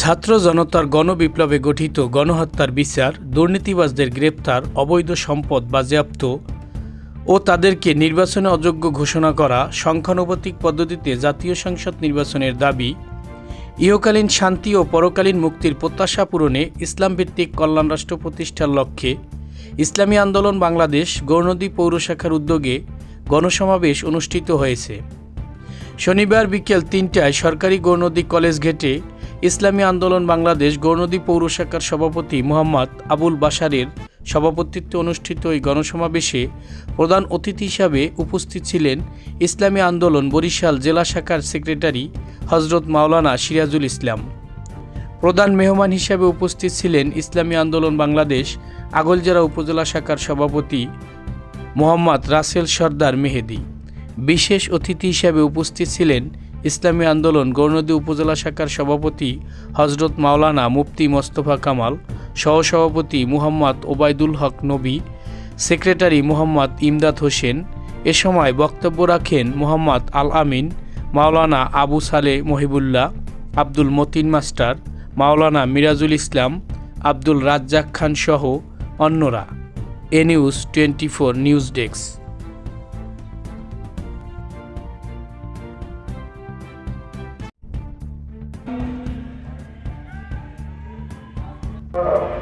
ছাত্র জনতার গণবিপ্লবে গঠিত গণহত্যার বিচার, দুর্নীতিবাজদের গ্রেপ্তার, অবৈধ সম্পদ বাজেয়াপ্ত ও তাদেরকে নির্বাচনে অযোগ্য ঘোষণা করা সংখ্যানুপাতিক পদ্ধতিতে জাতীয় সংসদ নির্বাচনের দাবি, ইহকালীন শান্তি ও পরকালীন মুক্তির প্রত্যাশা পূরণে ইসলামভিত্তিক কল্যাণ রাষ্ট্র প্রতিষ্ঠার লক্ষ্যে ইসলামী আন্দোলন বাংলাদেশ গৌরনদী পৌরশাখার উদ্যোগে গণসমাবেশ অনুষ্ঠিত হয়েছে। শনিবার বিকেল তিনটায় সরকারি গৌরনদী কলেজ গেটে ইসলামী আন্দোলন বাংলাদেশ গৌরনদী পৌর শাখার সভাপতি মোহাম্মদ আবুল বাশারের সভাপতিত্বে অনুষ্ঠিত এই গণসমাবেশে প্রধান অতিথি হিসাবে উপস্থিত ছিলেন ইসলামী আন্দোলন বরিশাল জেলা শাখার সেক্রেটারি হজরত মাওলানা সিরাজুল ইসলাম। প্রধান মেহমান হিসাবে উপস্থিত ছিলেন ইসলামী আন্দোলন বাংলাদেশ আগলজেরা উপজেলা শাখার সভাপতি মোহাম্মদ রাসেল সর্দার মেহেদি। বিশেষ অতিথি হিসাবে উপস্থিত ছিলেন ইসলামী আন্দোলন গৌরনদী উপজেলা শাখার সভাপতি হজরত মাওলানা মুফতি মোস্তফা কামাল, সহসভাপতি মুহাম্মদ ওবায়দুল হক নবী, সেক্রেটারি মোহাম্মদ ইমদাদ হোসেন, এ সময় বক্তব্য রাখেন মোহাম্মদ আল আমিন, মাওলানা আবু সালে মহিবুল্লাহ, আব্দুল মতিন মাস্টার, মাওলানা মিরাজুল ইসলাম, আব্দুল রাজ্জাক খান সহ অন্যরা। এ news twenty four news desk. প্রতিকার মুক্তির